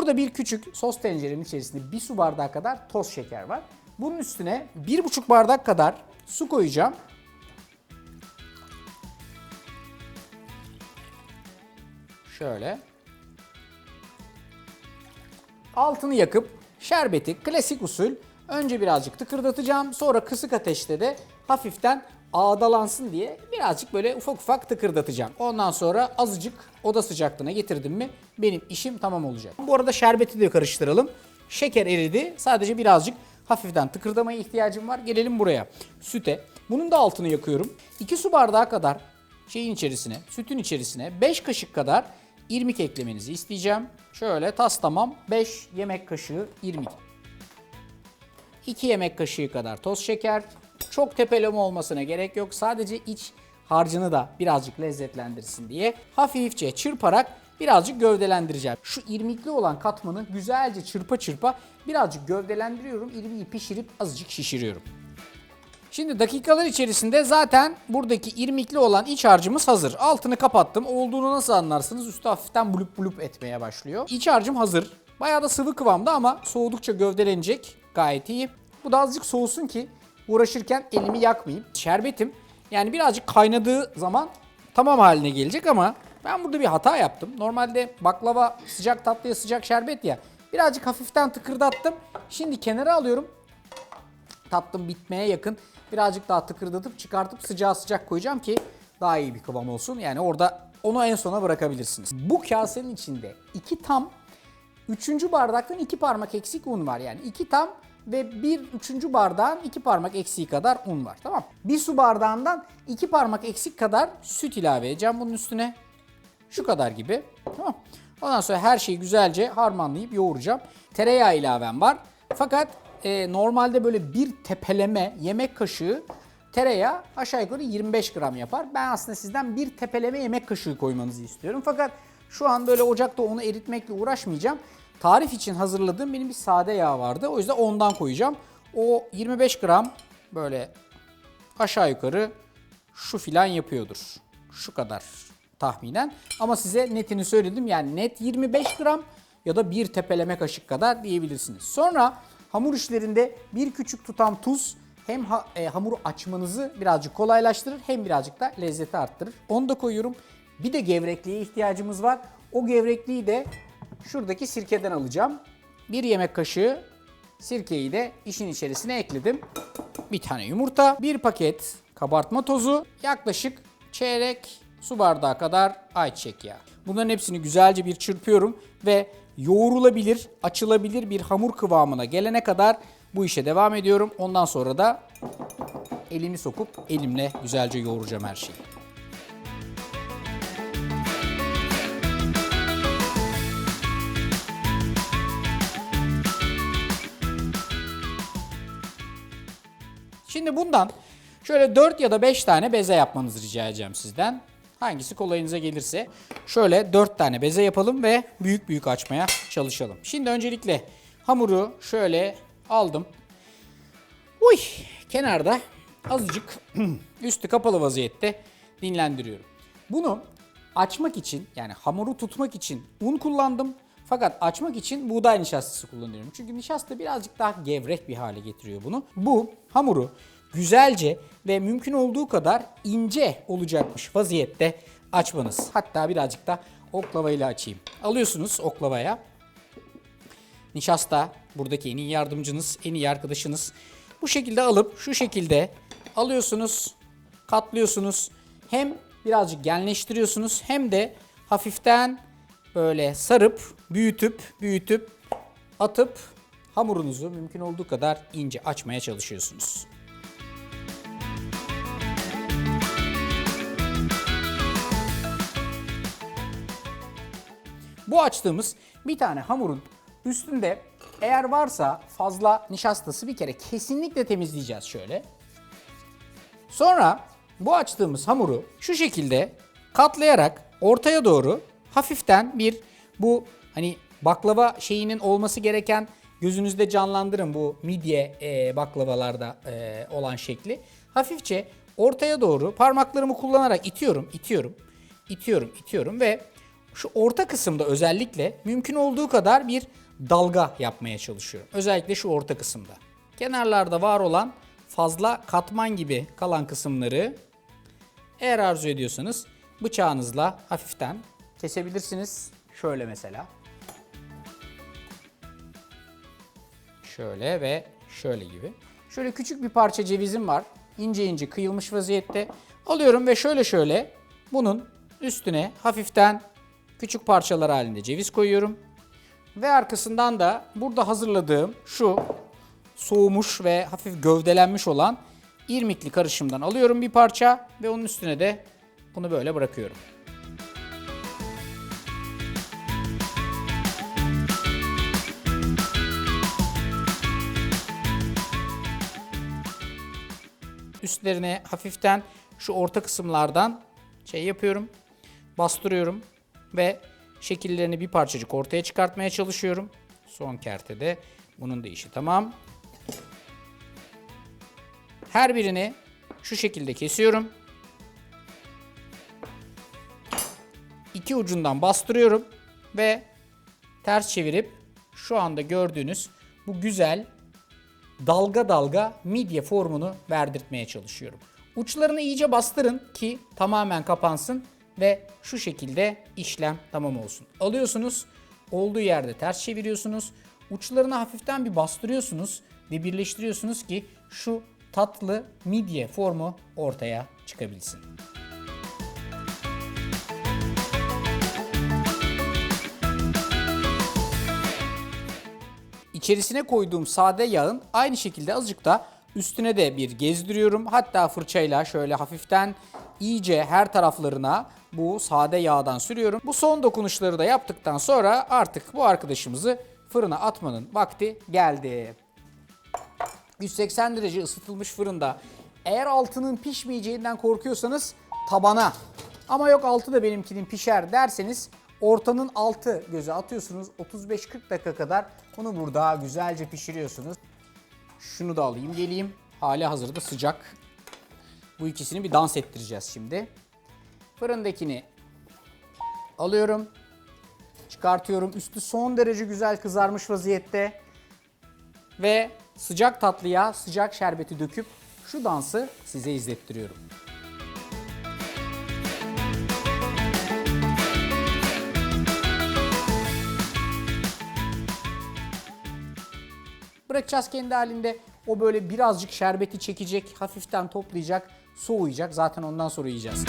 Burada bir küçük sos tencerenin içerisinde bir su bardağı kadar toz şeker var. Bunun üstüne bir buçuk bardak kadar su koyacağım. Şöyle. Altını yakıp şerbeti klasik usul önce birazcık tıkırdatacağım. Sonra kısık ateşte de hafiften ağdalansın diye birazcık böyle ufak ufak tıkırdatacağım. Ondan sonra azıcık oda sıcaklığına getirdim mi benim işim tamam olacak. Bu arada şerbeti de karıştıralım. Şeker eridi. Sadece birazcık hafiften tıkırdamaya ihtiyacım var. Gelelim buraya. Süte. Bunun da altını yakıyorum. 2 su bardağı kadar şeyin içerisine, sütün içerisine 5 kaşık kadar irmik eklemenizi isteyeceğim. Şöyle tas tamam 5 yemek kaşığı irmik. 2 yemek kaşığı kadar toz şeker. Çok tepeleme olmasına gerek yok. Sadece iç harcını da birazcık lezzetlendirsin diye hafifçe çırparak birazcık gövdelendireceğim. Şu irmikli olan katmanı güzelce çırpa çırpa birazcık gövdelendiriyorum. İrmiği pişirip azıcık şişiriyorum. Şimdi dakikalar içerisinde zaten buradaki irmikli olan iç harcımız hazır. Altını kapattım. Olduğunu nasıl anlarsınız? Üstü hafiften bulup bulup etmeye başlıyor. İç harcım hazır. Bayağı da sıvı kıvamda ama soğudukça gövdelenecek. Gayet iyi. Bu da azıcık soğusun ki uğraşırken elimi yakmayayım. Şerbetim yani birazcık kaynadığı zaman tamam haline gelecek ama ben burada bir hata yaptım. Normalde baklava sıcak tatlıya sıcak şerbet ya. Birazcık hafiften tıkırdattım. Şimdi kenara alıyorum tatlım bitmeye yakın birazcık daha tıkırdatıp çıkartıp sıcağı sıcak koyacağım ki daha iyi bir kıvam olsun. Yani orada onu en sona bırakabilirsiniz. Bu kasenin içinde iki tam üçüncü bardaktan iki parmak eksik un var. Yani iki tam ve bir üçüncü bardağın iki parmak eksiği kadar un var. Tamam. Bir su bardağından iki parmak eksik kadar süt ilave edeceğim bunun üstüne. Şu kadar gibi. Tamam. Ondan sonra her şeyi güzelce harmanlayıp yoğuracağım. Tereyağı ilavem var. Fakat e, normalde böyle bir tepeleme yemek kaşığı tereyağı aşağı yukarı 25 gram yapar. Ben aslında sizden bir tepeleme yemek kaşığı koymanızı istiyorum. Fakat şu an böyle ocakta onu eritmekle uğraşmayacağım. Tarif için hazırladığım benim bir sade yağ vardı. O yüzden ondan koyacağım. O 25 gram böyle aşağı yukarı şu filan yapıyordur. Şu kadar tahminen. Ama size netini söyledim. Yani net 25 gram ya da bir tepeleme kaşık kadar diyebilirsiniz. Sonra hamur işlerinde bir küçük tutam tuz hem ha- e, hamuru açmanızı birazcık kolaylaştırır hem birazcık da lezzeti arttırır. Onu da koyuyorum. Bir de gevrekliğe ihtiyacımız var. O gevrekliği de şuradaki sirkeden alacağım. Bir yemek kaşığı sirkeyi de işin içerisine ekledim bir tane yumurta, bir paket kabartma tozu, yaklaşık çeyrek su bardağı kadar ayçiçek yağı. Bunların hepsini güzelce bir çırpıyorum ve yoğrulabilir, açılabilir bir hamur kıvamına gelene kadar bu işe devam ediyorum. Ondan sonra da elimi sokup elimle güzelce yoğuracağım her şeyi. Şimdi bundan şöyle 4 ya da 5 tane beze yapmanızı rica edeceğim sizden. Hangisi kolayınıza gelirse. Şöyle 4 tane beze yapalım ve büyük büyük açmaya çalışalım. Şimdi öncelikle hamuru şöyle aldım. Uy, kenarda azıcık üstü kapalı vaziyette dinlendiriyorum. Bunu açmak için yani hamuru tutmak için un kullandım. Fakat açmak için buğday nişastası kullanıyorum. Çünkü nişasta birazcık daha gevrek bir hale getiriyor bunu. Bu hamuru güzelce ve mümkün olduğu kadar ince olacakmış vaziyette açmanız. Hatta birazcık da oklavayla açayım. Alıyorsunuz oklavaya. Nişasta buradaki en iyi yardımcınız, en iyi arkadaşınız. Bu şekilde alıp şu şekilde alıyorsunuz, katlıyorsunuz. Hem birazcık genleştiriyorsunuz hem de hafiften böyle sarıp, büyütüp, büyütüp, atıp hamurunuzu mümkün olduğu kadar ince açmaya çalışıyorsunuz. Bu açtığımız bir tane hamurun üstünde eğer varsa fazla nişastası bir kere kesinlikle temizleyeceğiz şöyle. Sonra bu açtığımız hamuru şu şekilde katlayarak ortaya doğru hafiften bir bu hani baklava şeyinin olması gereken gözünüzde canlandırın bu midye e, baklavalarda e, olan şekli. Hafifçe ortaya doğru parmaklarımı kullanarak itiyorum, itiyorum, itiyorum, itiyorum ve şu orta kısımda özellikle mümkün olduğu kadar bir dalga yapmaya çalışıyorum. Özellikle şu orta kısımda. Kenarlarda var olan fazla katman gibi kalan kısımları eğer arzu ediyorsanız bıçağınızla hafiften kesebilirsiniz. Şöyle mesela. Şöyle ve şöyle gibi. Şöyle küçük bir parça cevizim var. İnce ince kıyılmış vaziyette. Alıyorum ve şöyle şöyle bunun üstüne hafiften küçük parçalar halinde ceviz koyuyorum. Ve arkasından da burada hazırladığım şu soğumuş ve hafif gövdelenmiş olan irmikli karışımdan alıyorum bir parça ve onun üstüne de bunu böyle bırakıyorum. Üstlerine hafiften şu orta kısımlardan şey yapıyorum. Bastırıyorum ve şekillerini bir parçacık ortaya çıkartmaya çalışıyorum. Son kertede bunun da işi tamam. Her birini şu şekilde kesiyorum. İki ucundan bastırıyorum ve ters çevirip şu anda gördüğünüz bu güzel dalga dalga midye formunu verdirtmeye çalışıyorum. Uçlarını iyice bastırın ki tamamen kapansın ve şu şekilde işlem tamam olsun. Alıyorsunuz, olduğu yerde ters çeviriyorsunuz. Uçlarını hafiften bir bastırıyorsunuz ve birleştiriyorsunuz ki şu tatlı midye formu ortaya çıkabilsin. İçerisine koyduğum sade yağın aynı şekilde azıcık da üstüne de bir gezdiriyorum. Hatta fırçayla şöyle hafiften iyice her taraflarına bu sade yağdan sürüyorum. Bu son dokunuşları da yaptıktan sonra artık bu arkadaşımızı fırına atmanın vakti geldi. 180 derece ısıtılmış fırında eğer altının pişmeyeceğinden korkuyorsanız tabana ama yok altı da benimkinin pişer derseniz ortanın altı göze atıyorsunuz. 35-40 dakika kadar bunu burada güzelce pişiriyorsunuz. Şunu da alayım geleyim. Hali hazırda sıcak. Bu ikisini bir dans ettireceğiz şimdi. Fırındakini alıyorum. Çıkartıyorum. Üstü son derece güzel kızarmış vaziyette. Ve sıcak tatlıya sıcak şerbeti döküp şu dansı size izlettiriyorum. Bırakacağız kendi halinde. O böyle birazcık şerbeti çekecek, hafiften toplayacak, soğuyacak. Zaten ondan sonra yiyeceğiz.